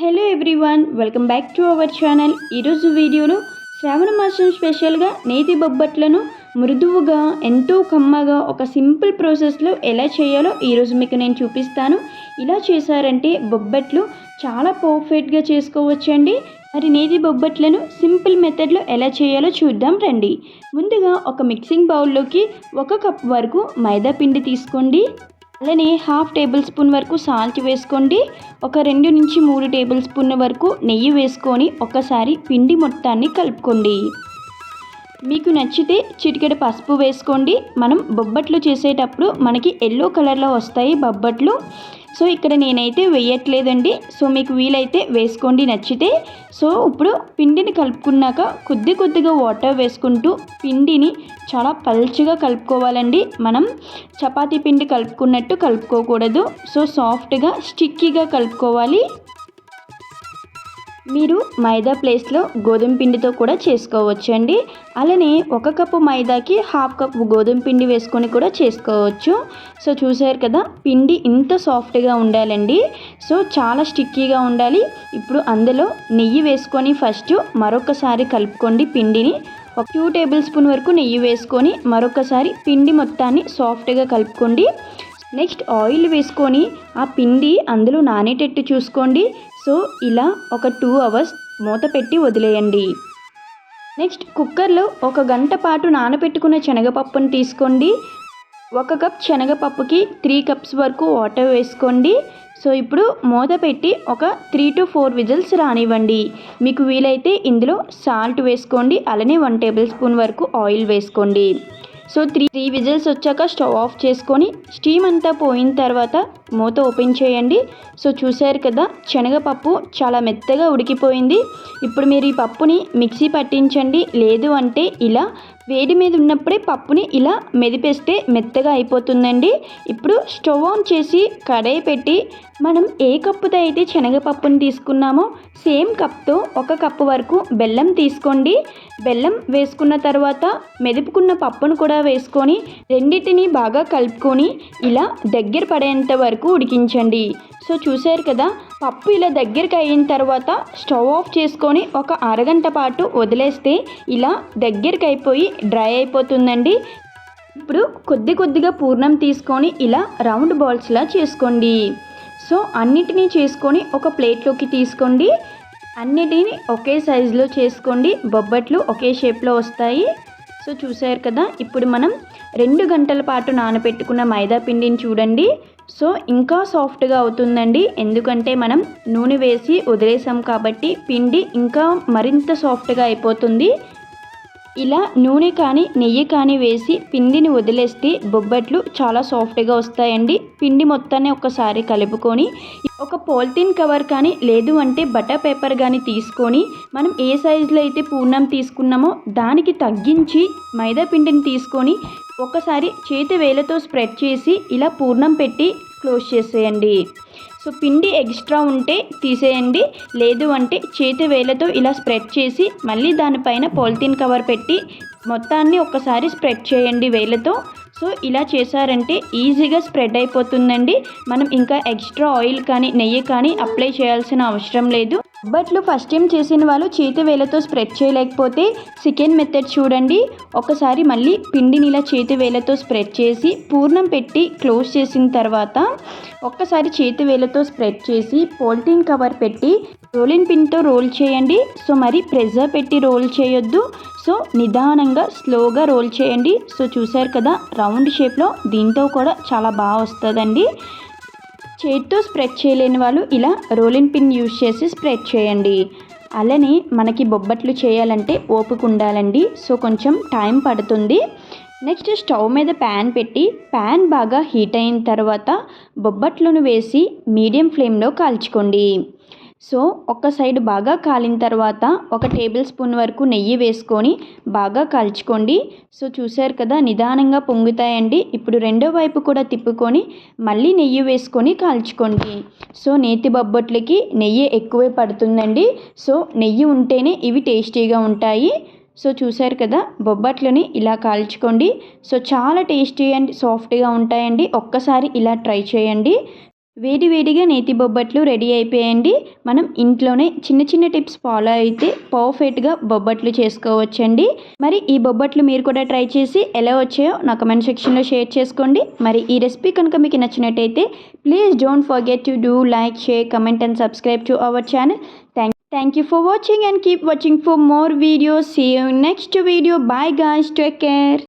Hello everyone welcome back to our channel. ఈరోజు వీడియోలో శ్రావణ మాసం స్పెషల్గా నేతి బొబ్బట్లను మృదువుగా ఎంతో కమ్మగా ఒక సింపుల్ ప్రాసెస్లో ఎలా చేయాలో ఈరోజు మీకు నేను చూపిస్తాను. ఇలా చేశారంటే బొబ్బట్లు చాలా పర్ఫెక్ట్గా చేసుకోవచ్చండి. మరి నేతి బొబ్బట్లను సింపుల్ మెథడ్లో ఎలా చేయాలో చూద్దాం రండి. ముందుగా ఒక మిక్సింగ్ బౌల్లోకి ఒక కప్ వరకు మైదా పిండి తీసుకోండి. అలానే హాఫ్ టేబుల్ స్పూన్ వరకు సాల్ట్ వేసుకోండి. ఒక రెండు నుంచి మూడు టేబుల్ స్పూన్ వరకు నెయ్యి వేసుకొని ఒకసారి పిండి మొత్తాన్ని కలుపుకోండి. మీకు నచ్చితే చిటికెడ పసుపు వేసుకోండి. మనం బొబ్బట్లు చేసేటప్పుడు మనకి ఎల్లో కలర్లో వస్తాయి బొబ్బట్లు. సో ఇక్కడ నేనైతే వేయట్లేదండి. సో మీకు వీలైతే వేసుకోండి నచ్చితే. సో ఇప్పుడు పిండిని కలుపుకున్నాక కొద్ది కొద్దిగా వాటర్ వేసుకుంటూ పిండిని చాలా పల్చగా కలుపుకోవాలండి. మనం చపాతీ పిండి కలుపుకున్నట్టు కలుపుకోకూడదు. సో సాఫ్ట్గా స్టిక్కీగా కలుపుకోవాలి. మీరు మైదా ప్లేస్లో గోధుమ పిండితో కూడా చేసుకోవచ్చండి. అలానే ఒక కప్పు మైదాకి హాఫ్ కప్ గోధుమ పిండి వేసుకొని కూడా చేసుకోవచ్చు. సో చూసారు కదా పిండి ఇంత సాఫ్ట్గా ఉండాలండి. సో చాలా స్టిక్కీగా ఉండాలి. ఇప్పుడు అందులో నెయ్యి వేసుకొని ఫస్ట్ మరొకసారి కలుపుకోండి పిండిని. ఒక టూ టేబుల్ స్పూన్ వరకు నెయ్యి వేసుకొని మరొకసారి పిండి మొత్తాన్ని సాఫ్ట్గా కలుపుకోండి. నెక్స్ట్ ఆయిల్ వేసుకొని ఆ పిండి అందులో నానేటట్టు చూసుకోండి. సో ఇలా ఒక టూ అవర్స్ మూత పెట్టి వదిలేయండి. నెక్స్ట్ కుక్కర్లో ఒక గంట పాటు నానబెట్టుకున్న శనగపప్పును తీసుకోండి. ఒక కప్ శనగపప్పుకి త్రీ కప్స్ వరకు వాటర్ వేసుకోండి. సో ఇప్పుడు మూత పెట్టి ఒక త్రీ టు ఫోర్ విజిల్స్ రానివ్వండి. మీకు వీలైతే ఇందులో సాల్ట్ వేసుకోండి. అలానే వన్ టేబుల్ స్పూన్ వరకు ఆయిల్ వేసుకోండి. సో త్రీ త్రీ విజిల్స్ వచ్చాక స్టవ్ ఆఫ్ చేసుకొని స్టీమ్ అంతా పోయిన తర్వాత మూత ఓపెన్ చేయండి. సో చూసారు కదా శనగపప్పు చాలా మెత్తగా ఉడికిపోయింది. ఇప్పుడు మీరు ఈ పప్పుని మిక్సీ పట్టించండి. లేదు అంటే ఇలా వేడి మీద ఉన్నప్పుడే పప్పుని ఇలా మెదిపేస్తే మెత్తగా అయిపోతుందండి. ఇప్పుడు స్టవ్ ఆన్ చేసి కడాయి పెట్టి మనం ఏ కప్పుతో అయితే శనగపప్పుని తీసుకున్నామో సేమ్ కప్తో ఒక కప్పు వరకు బెల్లం తీసుకోండి. బెల్లం వేసుకున్న తర్వాత మెదుపుకున్న పప్పును కూడా వేసుకొని రెండింటిని బాగా కలుపుకొని ఇలా దగ్గర పడేంత వరకు ఉడికించండి. సో చూశారు కదా పప్పు ఇలా దగ్గరికి అయిన తర్వాత స్టవ్ ఆఫ్ చేసుకొని ఒక అరగంట పాటు వదిలేస్తే ఇలా దగ్గరికి అయిపోయి డ్రై అయిపోతుందండి. ఇప్పుడు కొద్ది కొద్దిగా పూర్ణం తీసుకొని ఇలా రౌండ్ బాల్స్లా చేసుకోండి. సో అన్నిటినీ చేసుకొని ఒక ప్లేట్లోకి తీసుకోండి. అన్నిటిని ఒకే సైజులో చేసుకోండి. బొబ్బట్లు ఒకే షేప్లో వస్తాయి. సో చూసారు కదా ఇప్పుడు మనం రెండు గంటల పాటు నానబెట్టుకున్న మైదా పిండిని చూడండి. సో ఇంకా సాఫ్ట్గా అవుతుందండి. ఎందుకంటే మనం నూనె వేసి వదిలేసాం కాబట్టి పిండి ఇంకా మరింత సాఫ్ట్గా అయిపోతుంది. ఇలా నూనె కానీ నెయ్యి కానీ వేసి పిండిని వదిలేస్తే బొబ్బట్లు చాలా సాఫ్ట్గా వస్తాయండి. పిండి మొత్తాన్ని ఒకసారి కలుపుకొని ఒక పాలిథిన్ కవర్ కానీ లేదు అంటే బటర్ పేపర్ కానీ తీసుకొని మనం ఏ సైజులో అయితే పూర్ణం తీసుకున్నామో దానికి తగ్గించి మైదా పిండిని తీసుకొని ఒకసారి చేతి వేలతో స్ప్రెడ్ చేసి ఇలా పూర్ణం పెట్టి క్లోజ్ చేసేయండి. సో పిండి ఎక్స్ట్రా ఉంటే తీసేయండి. లేదు అంటే చేతి వేలతో ఇలా స్ప్రెడ్ చేసి మళ్ళీ దానిపైన పాలిథిన్ కవర్ పెట్టి మొత్తాన్ని ఒక్కసారి స్ప్రెడ్ చేయండి వేలతో. సో ఇలా చేశారంటే ఈజీగా స్ప్రెడ్ అయిపోతుందండి. మనం ఇంకా ఎక్స్ట్రా ఆయిల్ కానీ నెయ్యి కానీ అప్లై చేయాల్సిన అవసరం లేదు. బట్లు ఫస్ట్ టైం చేసిన వాళ్ళు చేతి వేలతో స్ప్రెడ్ చేయలేకపోతే సెకండ్ మెథడ్ చూడండి. ఒకసారి మళ్ళీ పిండిని ఇలా చేతి వేలతో స్ప్రెడ్ చేసి పూర్ణం పెట్టి క్లోజ్ చేసిన తర్వాత ఒక్కసారి చేతి వేలతో స్ప్రెడ్ చేసి పోల్టీన్ కవర్ పెట్టి రోలింగ్ పిన్తో రోల్ చేయండి. సో మరి ప్రెజర్ పెట్టి రోల్ చేయొద్దు. సో నిదానంగా స్లోగా రోల్ చేయండి. సో చూసారు కదా రౌండ్ షేప్లో దీంతో కూడా చాలా బాగా వస్తుందండి. చేతితో స్ప్రెడ్ చేయలేని వాళ్ళు ఇలా రోలింగ్ పిన్ యూజ్ చేసి స్ప్రెడ్ చేయండి. అలానే మనకి బొబ్బట్లు చేయాలంటే ఓపిక ఉండాలండి. సో కొంచెం టైం పడుతుంది. నెక్స్ట్ స్టవ్ మీద ప్యాన్ పెట్టి ప్యాన్ బాగా హీట్ అయిన తర్వాత బొబ్బట్లను వేసి మీడియం ఫ్లేమ్లో కాల్చుకోండి. సో ఒక సైడ్ బాగా కాలిన తర్వాత ఒక టేబుల్ స్పూన్ వరకు నెయ్యి వేసుకొని బాగా కాల్చుకోండి. సో చూసారు కదా నిదానంగా పొంగుతాయండి. ఇప్పుడు రెండో వైపు కూడా తిప్పుకొని మళ్ళీ నెయ్యి వేసుకొని కాల్చుకోండి. సో నేతి బొబ్బట్లకి నెయ్యి ఎక్కువే పడుతుందండి. సో నెయ్యి ఉంటేనే ఇవి టేస్టీగా ఉంటాయి. సో చూసారు కదా బొబ్బట్లని ఇలా కాల్చుకోండి. సో చాలా టేస్టీ అండ్ సాఫ్ట్గా ఉంటాయండి. ఒక్కసారి ఇలా ట్రై చేయండి. వేడి వేడిగా నేతి బొబ్బట్లు రెడీ అయిపోయండి. మనం ఇంట్లోనే చిన్న చిన్న టిప్స్ ఫాలో అయితే పర్ఫెక్ట్గా బొబ్బట్లు చేసుకోవచ్చండి. మరి ఈ బొబ్బట్లు మీరు కూడా ట్రై చేసి ఎలా వచ్చాయో నా కమెంట్ సెక్షన్లో షేర్ చేసుకోండి. మరి ఈ రెసిపీ కనుక మీకు నచ్చినట్టయితే please don't forget to do like share comment and subscribe to our channel thank thank you for watching and keep watching for more videos see you next video bye guys take care